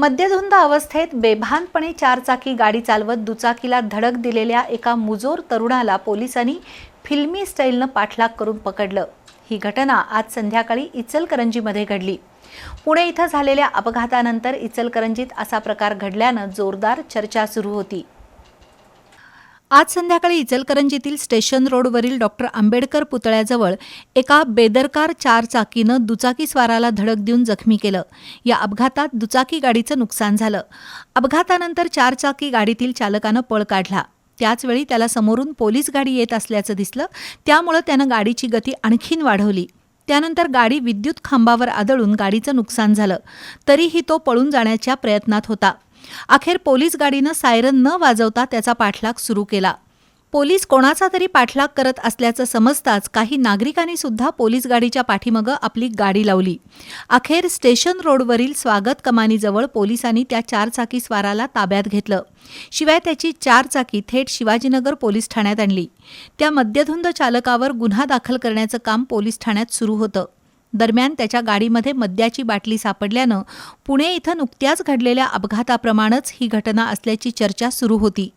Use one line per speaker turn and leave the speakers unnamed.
मद्यधुंद अवस्थेत बेभानपणे चारचाकी गाडी चालवत दुचाकीला धडक दिलेल्या एका मुजोर तरुणाला पोलिसांनी फिल्मी स्टाईलनं पाठलाग करून पकडलं. ही घटना आज संध्याकाळी इचलकरंजीमध्ये घडली. पुणे इथं झालेल्या अपघातानंतर इचलकरंजीत असा प्रकार घडल्यानं जोरदार चर्चा सुरू होती. आज संध्याकाळी इचलकरंजीतील स्टेशन रोडवरील डॉक्टर आंबेडकर पुतळ्याजवळ एका बेदरकार चारचाकीनं दुचाकी स्वाराला धडक देऊन जखमी केलं. या अपघातात दुचाकी गाडीचं नुकसान झालं. अपघातानंतर चारचाकी गाडीतील चालकानं पळ काढला. त्याचवेळी त्याला समोरून पोलीस गाडी येत असल्याचं दिसलं. त्यामुळं त्यानं गाडीची गती आणखीन वाढवली. त्यानंतर गाडी विद्युत खांबावर आदळून गाडीचं नुकसान झालं. तरीही तो पळून जाण्याच्या प्रयत्नात होता. अखेर पोलीस गाडीनं सायरन न वाजवता त्याचा पाठलाग सुरू केला. पोलीस कोणाचा तरी पाठलाग करत असल्याचं समजताच काही नागरिकांनी सुद्धा पोलीस गाडीच्या पाठीमागं आपली गाडी लावली. अखेर स्टेशन रोडवरील स्वागत कमानीजवळ पोलिसांनी त्या चारचाकी स्वाराला ताब्यात घेतलं. शिवाय त्याची चारचाकी थेट शिवाजीनगर पोलीस ठाण्यात आणली. त्या मद्यधुंद चालकावर गुन्हा दाखल करण्याचं काम पोलीस ठाण्यात सुरू होतं. दरम्यान त्याच्या गाडीमध्ये मद्याची बाटली सापडल्यानं पुणे इथं नुकत्याच घडलेल्या अपघाताप्रमाणेच ही घटना असल्याची चर्चा सुरू होती.